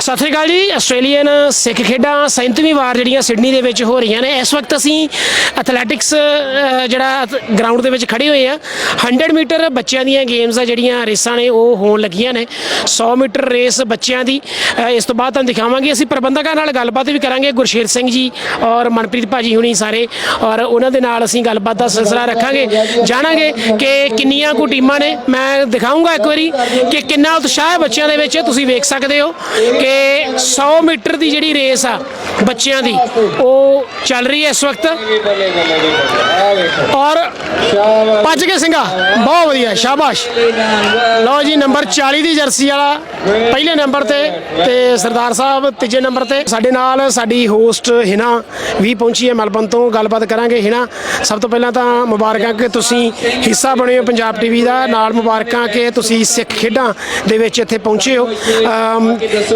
ਸਤਿ ਸ੍ਰੀ ਅਕਾਲ ਜੀ, ਆਸਟ੍ਰੇਲੀਅਨ ਸਿੱਖ ਖੇਡਾਂ 37ਵੀਂ ਵਾਰ ਜਿਹੜੀਆਂ ਸਿਡਨੀ ਦੇ ਵਿੱਚ ਹੋ ਰਹੀਆਂ ਨੇ, ਇਸ ਵਕਤ ਅਸੀਂ ਐਥਲੈਟਿਕਸ ਜਿਹੜਾ ਗਰਾਊਂਡ ਦੇ ਵਿੱਚ ਖੜੇ ਹੋਏ ਆ 100 ਮੀਟਰ ਬੱਚਿਆਂ ਦੀਆਂ ਗੇਮਸ ਆ, ਜਿਹੜੀਆਂ ਰੇਸਾਂ ਨੇ, ਉਹ ਹੋਣ ਲੱਗੀਆਂ ਨੇ। 100 ਮੀਟਰ ਰੇਸ ਬੱਚਿਆਂ ਦੀ ਇਸ ਤੋਂ ਬਾਅਦ ਤੁਹਾਨੂੰ ਦਿਖਾਵਾਂਗੇ, ਅਸੀਂ ਪ੍ਰਬੰਧਕਾਂ ਨਾਲ ਗੱਲਬਾਤ ਵੀ ਕਰਾਂਗੇ, ਗੁਰਸ਼ੇਰ ਸਿੰਘ ਜੀ ਔਰ ਮਨਪ੍ਰੀਤ ਭਾਜੀ ਹੁਣੀ ਸਾਰੇ, ਔਰ ਉਹਨਾਂ ਦੇ ਨਾਲ ਅਸੀਂ ਗੱਲਬਾਤ ਦਾ ਸਿਲਸਿਲਾ ਰੱਖਾਂਗੇ। ਜਾਣਾਂਗੇ ਕਿ ਕਿੰਨੀਆਂ ਕੁ ਟੀਮਾਂ ਨੇ। ਮੈਂ ਦਿਖਾਉਂਗਾ ਇੱਕ ਵਾਰੀ ਕਿ ਕਿੰਨਾ ਉਤਸ਼ਾਹ ਹੈ ਬੱਚਿਆਂ ਦੇ ਵਿੱਚ, ਤੁਸੀਂ ਵੇਖ ਸਕਦੇ ਹੋ ਕਿ 100 ਮੀਟਰ ਦੀ ਜਿਹੜੀ ਰੇਸ ਆ ਬੱਚਿਆਂ ਦੀ, ਉਹ ਚੱਲ ਰਹੀ ਹੈ ਇਸ ਵਕਤ। ਔਰ ਭੱਜ ਕੇ ਸਿੰਘਾ। ਬਹੁਤ ਵਧੀਆ, ਸ਼ਾਬਾਸ਼। ਲਓ ਜੀ, ਨੰਬਰ 40 ਦੀ ਜਰਸੀ ਵਾਲਾ ਪਹਿਲੇ ਨੰਬਰ ਤੇ ਤੇ ਸਰਦਾਰ ਸਾਹਿਬ ਤੀਜੇ ਨੰਬਰ ਤੇ। ਸਾਡੇ ਨਾਲ ਸਾਡੀ ਹੋਸਟ ਹਿਨਾ ਵੀ ਪਹੁੰਚੀ ਹੈ ਮੈਲਬਨ ਤੋਂ। ਗੱਲਬਾਤ ਕਰਾਂਗੇ ਹਿਨਾ। ਸਭ ਤੋਂ ਪਹਿਲਾਂ ਤਾਂ ਮੁਬਾਰਕਾਂ ਕਿ ਤੁਸੀਂ ਹਿੱਸਾ ਬਣੇ ਹੋ ਪੰਜਾਬ ਟੀਵੀ ਦਾ। ਨਾਲ ਮੁਬਾਰਕਾਂ ਕਿ ਤੁਸੀਂ ਸਿੱਖ ਖੇਡਾਂ ਦੇ ਵਿੱਚ ਇੱਥੇ ਪਹੁੰਚੇ ਹੋ।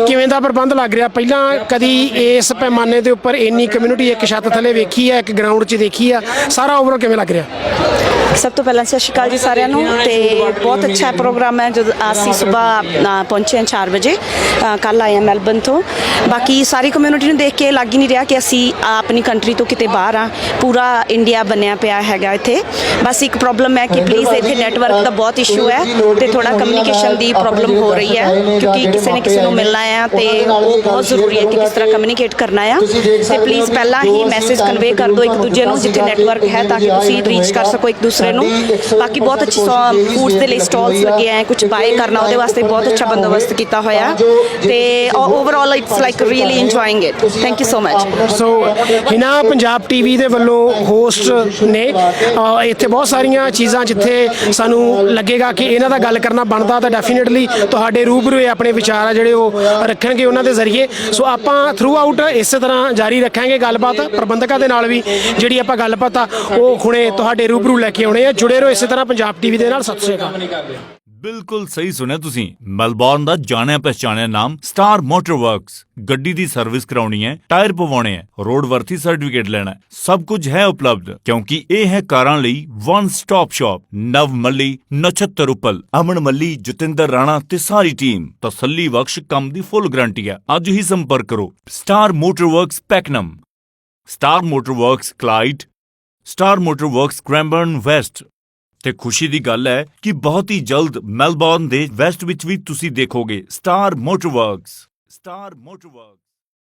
ਕਿਵੇਂ ਦਾ ਪ੍ਰਬੰਧ ਲੱਗ ਰਿਹਾ? ਪਹਿਲਾਂ ਕਦੀ ਇਸ ਪੈਮਾਨੇ ਦੇ ਉੱਪਰ ਇੰਨੀ ਕਮਿਊਨਿਟੀ ਇੱਕ ਛੱਤ ਥੱਲੇ ਵੇਖੀ ਹੈ, ਇੱਕ ਗਰਾਊਂਡ 'ਚ ਦੇਖੀ ਆ ਸਾਰਾ ਓਵਰਆਲ ਕਿਵੇਂ ਲੱਗ ਰਿਹਾ ਸਭ ਤੋਂ ਪਹਿਲਾਂ ਸਤਿ ਸ਼੍ਰੀ ਅਕਾਲ ਜੀ ਸਾਰਿਆਂ ਨੂੰ ਤੇ ਬਹੁਤ ਅੱਛਾ ਪ੍ਰੋਗਰਾਮ ਹੈ ਜਦੋਂ ਅਸੀਂ ਸਵੇਰ ਪਹੁੰਚੇ ਹਾਂ 4 ਵਜੇ ਕੱਲ ਆਏ ਹਾਂ ਮੈਲਬਨ ਤੋਂ। ਬਾਕੀ ਸਾਰੀ ਕਮਿਊਨਿਟੀ ਨੂੰ ਦੇਖ ਕੇ ਲੱਗ ਹੀ ਨਹੀਂ ਰਿਹਾ ਕਿ ਅਸੀਂ ਆਪਣੀ ਕੰਟਰੀ ਤੋਂ ਕਿਤੇ ਬਾਹਰ ਆ ਪੂਰਾ ਇੰਡੀਆ ਬਣਿਆ ਪਿਆ ਹੈਗਾ ਇੱਥੇ। ਬਸ ਇੱਕ ਪ੍ਰੋਬਲਮ ਹੈ ਕਿ ਪਲੀਜ਼ ਇੱਥੇ ਨੈਟਵਰਕ ਦਾ ਬਹੁਤ ਇਸ਼ੂ ਹੈ ਤੇ ਥੋੜਾ ਕਮਿਊਨੀਕੇਸ਼ਨ ਦੀ ਪ੍ਰੋਬਲਮ ਹੋ ਰਹੀ ਹੈ ਕਿਉਂਕਿ ਕਿਸੇ ਨੇ ਕਿਸੇ ਨੂੰ ਮਿਲਣਾ ਹੈ ਤੇ ਉਹ ਬਹੁਤ ਜ਼ਰੂਰੀ ਹੈ ਕਿ ਕਿਸ ਤਰ੍ਹਾਂ ਕਮਿਊਨੀਕੇਟ ਕਰਨਾ ਹੈ ਤੇ ਪਲੀਜ਼ ਪਹਿਲਾਂ ਹੀ ਮੈਸੇਜ ਕਨਵੇ ਕਰ ਦਿਓ ਇੱਕ ਦੂਜੇ ਨੂੰ ਜਿੱਥੇ ਨੈਟਵਰਕ ਹੈ ਤਾਂ ਕਿ ਤੁਸੀਂ ਰੀਚ ਕਰ ਸਕੋ ਇੱਕ ਦੂਸਰੇ ਨੂੰ। ਬਾਕੀ ਬਹੁਤ ਅੱਛੀ ਫੂਡਸ ਦੇ ਲਈ ਸਟਾਲਸ ਲੱਗੇ ਆ ਕੁਝ ਬਾਏ ਕਰਨਾ ਉਹਦੇ ਵਾਸਤੇ ਬਹੁਤ ਅੱਛਾ ਬੰਦੋਬਸਤ ਕੀਤਾ ਹੋਇਆ। ਤੇ overall it's like really enjoying it thank you so much so Hina Punjab TV ਦੇ ਵੱਲੋਂ ਹੋਸਟ ਨੇ ਇੱਥੇ ਬਹੁਤ ਸਾਰੀਆਂ ਚੀਜ਼ਾਂ ਜਿੱਥੇ ਸਾਨੂੰ ਲੱਗੇਗਾ ਕਿ ਇਹਨਾਂ ਦਾ ਗੱਲ ਕਰਨਾ ਬਣਦਾ ਤਾਂ ਡੈਫੀਨਿਟਲੀ ਤੁਹਾਡੇ ਰੂਬਰੂ ਇਹ ਆਪਣੇ ਵਿਚਾਰ ਆ ਜਿਹੜੇ ਉਹ ਰੱਖਣਗੇ ਉਹਨਾਂ ਦੇ ਜ਼ਰੀਏ। ਸੋ ਆਪਾਂ ਥਰੂ ਆਊਟ ਇਸੇ ਤਰ੍ਹਾਂ ਜਾਰੀ ਰੱਖਾਂਗੇ ਗੱਲਬਾਤ। ਪ੍ਰਬੰਧਕਾਂ ਦੇ ਨਾਲ ਵੀ ਜਿਹੜੀ ਆਪਾਂ ਗੱਲਬਾਤ ਆ ਉਹ ਹੁਣੇ ਤੁਹਾਡੇ ਰੂਬਰੂ ਲੈ ਕੇ ਆਉਣੇ ਆ, ਜੁੜੇ ਰਹੋ ਇਸੇ ਤਰ੍ਹਾਂ ਪੰਜਾਬ ਟੀਵੀ ਦੇ ਨਾਲ। ਸਤਿ ਸ਼੍ਰੀ ਅਕਾਲ। ਬਿਲਕੁਲ ਸਹੀ ਸੁਣਿਆ ਤੁਸੀਂ। ਮੈਲਬੌਰਨ ਦਾ ਜਾਣਿਆ ਪਛਾਣਿਆ ਨਾਮ ਸਟਾਰ ਮੋਟਰ ਵਰਕਸ ਗੱਡੀ ਦੀ ਸਰਵਿਸ ਕਰਾਉਣੀ ਹੈ ਟਾਇਰ ਪਵਾਉਣੇ ਹੈ ਰੋਡ ਵਰਥੀ ਸਰਟੀਫਿਕੇਟ ਲੈਣਾ ਹੈ। ਸਭ ਕੁਝ ਹੈ ਉਪਲਬਧ, ਕਿਉਂਕਿ ਇਹ ਹੈ ਕਾਰਾਂ ਲਈ one stop shop Nav Malli, Nachhattar Uppal, Aman Malli, Jatinder Rana ਤੇ ਸਾਰੀ ਟੀਮ ਤਸੱਲੀ ਬਖਸ਼ ਕੰਮ ਦੀ ਫੁੱਲ ਗਾਰੰਟੀ ਹੈ। ਅੱਜ ਹੀ ਸੰਪਰਕ ਕਰੋ। Star motor works Pakenham star motor works Clyde star motor works Cranbourne West ਤੇ ਖੁਸ਼ੀ ਦੀ ਗੱਲ ਹੈ ਕਿ ਬਹੁਤ ਹੀ ਜਲਦ ਮੈਲਬੌਰਨ ਦੇ ਵੈਸਟ ਵਿੱਚ ਵੀ ਤੁਸੀਂ ਦੇਖੋਗੇ star motor works star motor works